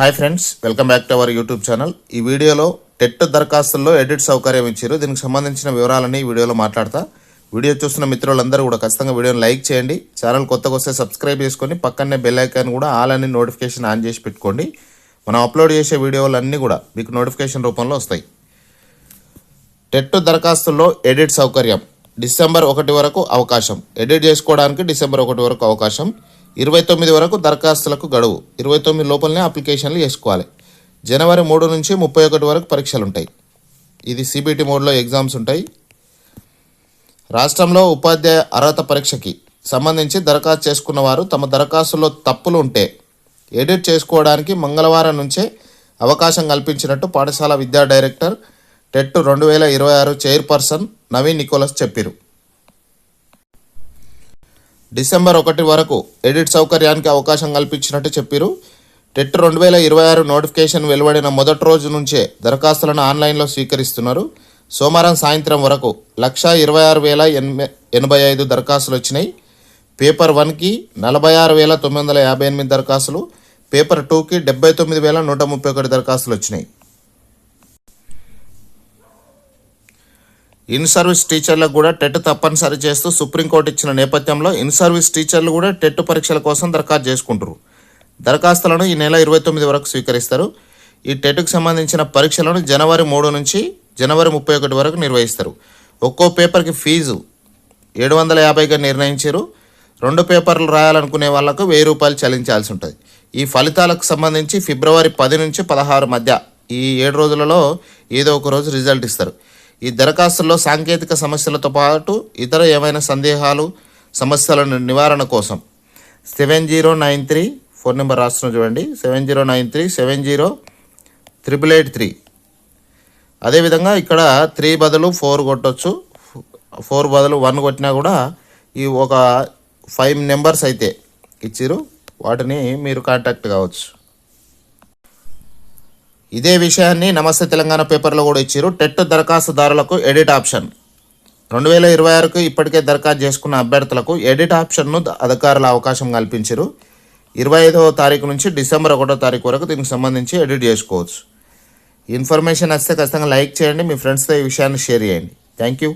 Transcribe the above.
Hi friends welcome back to our YouTube channel. ఈ వీడియోలో TET దరఖాస్తుల్లో ఎడిట్ సౌకర్యం ఇచ్చారు. దీనికి సంబంధించిన వివరాలని ఈ వీడియోలో మాట్లాడతా. వీడియో చూస్తున్న మిత్రులందరూ కూడా ఖచ్చితంగా వీడియోని లైక్ చేయండి. ఛానల్ కొత్తగా వస్తే సబ్స్క్రైబ్ చేసుకొని పక్కనే బెల్ ఐకాన్ కూడా ఆల్ అని నోటిఫికేషన్ ఆన్ చేసి పెట్టుకోండి. మనం అప్లోడ్ చేసే వీడియోలన్నీ కూడా మీకు నోటిఫికేషన్ రూపంలో వస్తాయి. టెట్ దరఖాస్తుల్లో ఎడిట్ సౌకర్యం. డిసెంబర్ ఒకటి వరకు అవకాశం. ఎడిట్ చేసుకోవడానికి డిసెంబర్ ఒకటి వరకు అవకాశం. ఇరవై తొమ్మిది వరకు దరఖాస్తులకు గడువు. ఇరవై తొమ్మిది లోపలనే అప్లికేషన్లు చేసుకోవాలి. జనవరి మూడు నుంచి ముప్పై ఒకటి వరకు పరీక్షలు ఉంటాయి ఇది సిబిటి మోడ్లో ఎగ్జామ్స్ ఉంటాయి. రాష్ట్రంలో ఉపాధ్యాయ అర్హత పరీక్షకి సంబంధించి దరఖాస్తు చేసుకున్న వారు తమ దరఖాస్తులో తప్పులు ఉంటే ఎడిట్ చేసుకోవడానికి మంగళవారం నుంచే అవకాశం కల్పించినట్టు పాఠశాల విద్యా డైరెక్టర్ టెట్ రెండు వేల ఇరవై ఆరు చైర్పర్సన్ నవీన్ నికోలస్ చెప్పారు. డిసెంబర్ ఒకటి వరకు ఎడిట్ సౌకర్యానికి అవకాశం కల్పించినట్టు చెప్పారు. టెట్ రెండు వేల ఇరవై ఆరు నోటిఫికేషన్ వెలువడిన మొదటి రోజు నుంచే దరఖాస్తులను ఆన్లైన్లో స్వీకరిస్తున్నారు. సోమవారం సాయంత్రం వరకు లక్షా ఇరవై ఆరు వేల ఎనభై ఎనభై ఐదు దరఖాస్తులు వచ్చినాయి. పేపర్ వన్కి నలభై ఆరు వేల తొమ్మిది వందల యాభై ఎనిమిది దరఖాస్తులు పేపర్ టూకి డెబ్బై తొమ్మిది వేల నూట ముప్పై ఒకటి దరఖాస్తులు వచ్చినాయి. ఇన్ సర్వీస్ టీచర్లకు కూడా టెట్ తప్పనిసరి చేస్తూ సుప్రీంకోర్టు ఇచ్చిన నేపథ్యంలో ఇన్ సర్వీస్ టీచర్లు కూడా టెట్ పరీక్షల కోసం దరఖాస్తు చేసుకుంటారు దరఖాస్తులను ఈ నెల ఇరవై తొమ్మిది వరకు స్వీకరిస్తారు. ఈ టెట్కు సంబంధించిన పరీక్షలను జనవరి మూడు నుంచి జనవరి ముప్పై ఒకటి వరకు నిర్వహిస్తారు. ఒక్కో పేపర్కి ఫీజు ఏడు వందల యాభైగా నిర్ణయించారు రెండు పేపర్లు రాయాలనుకునే వాళ్ళకు వెయ్యి రూపాయలు చెల్లించాల్సి ఉంటుంది. ఈ ఫలితాలకు సంబంధించి ఫిబ్రవరి పది నుంచి పదహారు మధ్య ఈ ఏడు రోజులలో ఏదో ఒక రోజు రిజల్ట్ ఇస్తారు. ఈ దరఖాస్తుల్లో సాంకేతిక సమస్యలతో పాటు ఇతర ఏమైనా సందేహాలు సమస్యల నివారణ కోసం seven zero nine three phone number రాస్తున్నా చూడండి seven zero nine three seven zero triple eight three. అదేవిధంగా ఇక్కడ త్రీ బదులు ఫోర్ కొట్టచ్చు. ఫోర్ బదులు వన్ కొట్టినా కూడా ఈ ఒక ఫైవ్ నెంబర్స్ అయితే ఇచ్చిరు. వాటిని మీరు కాంటాక్ట్ కావచ్చు. ఇదే విషయాన్ని నమస్తే తెలంగాణ పేపర్లో కూడా ఇచ్చారు. టెట్ దరఖాస్తుదారులకు ఎడిట్ ఆప్షన్. రెండు వేల ఇరవై ఆరుకు ఇప్పటికే దరఖాస్తు చేసుకున్న అభ్యర్థులకు ఎడిట్ ఆప్షన్ను అధికారుల అవకాశం కల్పించారు. ఇరవై ఐదవ తారీఖు నుంచి డిసెంబర్ ఒకటో తారీఖు వరకు దీనికి సంబంధించి ఎడిట్ చేసుకోవచ్చు. ఇన్ఫర్మేషన్ వస్తే ఖచ్చితంగా లైక్ చేయండి. మీ ఫ్రెండ్స్తో ఈ విషయాన్ని షేర్ చేయండి. Thank you.